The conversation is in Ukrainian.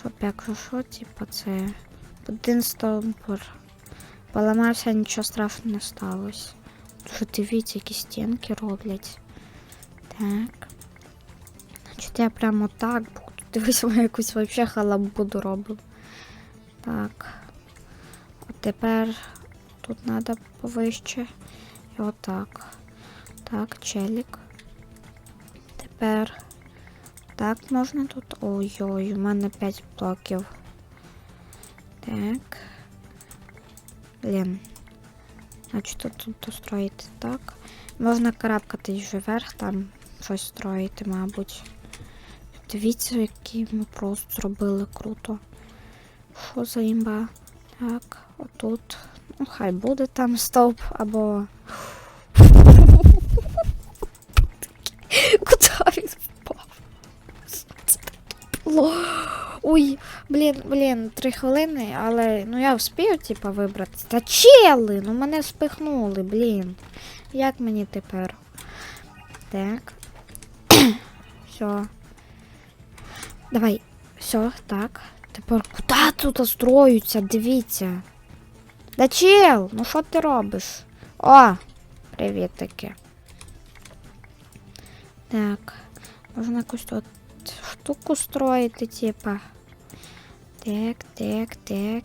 Щоб якщо що, типу, це один стовбур. Поламався, нічого страшного не сталося. Що дивіться, які стінки роблять. Так. Значить, я прямо так буду. Дивись, ми якусь вообще халабуду робив. Так. От тепер тут треба повище. І отак. Так, челік. Тепер. Так, можна тут. Ой-ой, у мене 5 блоків. Так. Блін. Значить, тут, тут достроїти так. Можна карабкатись вже вверх, там щось строїти, мабуть. Дивіться, які ми просто зробили круто. Що за імба? Так, отут. Ну, хай буде там стовп або. Було. Ой, блін, блін, три хвилини, але ну я вспію, типа, вибрати. Та чели! Ну мене спихнули, блін. Як мені тепер? Так. Все. Давай. Все, так. Тепер куди тут строються? Дивіться. Да чел, ну що ти робиш? О! Привіт таки. Так. Можна якусь тут штуку строїти, типа. Так, так, так.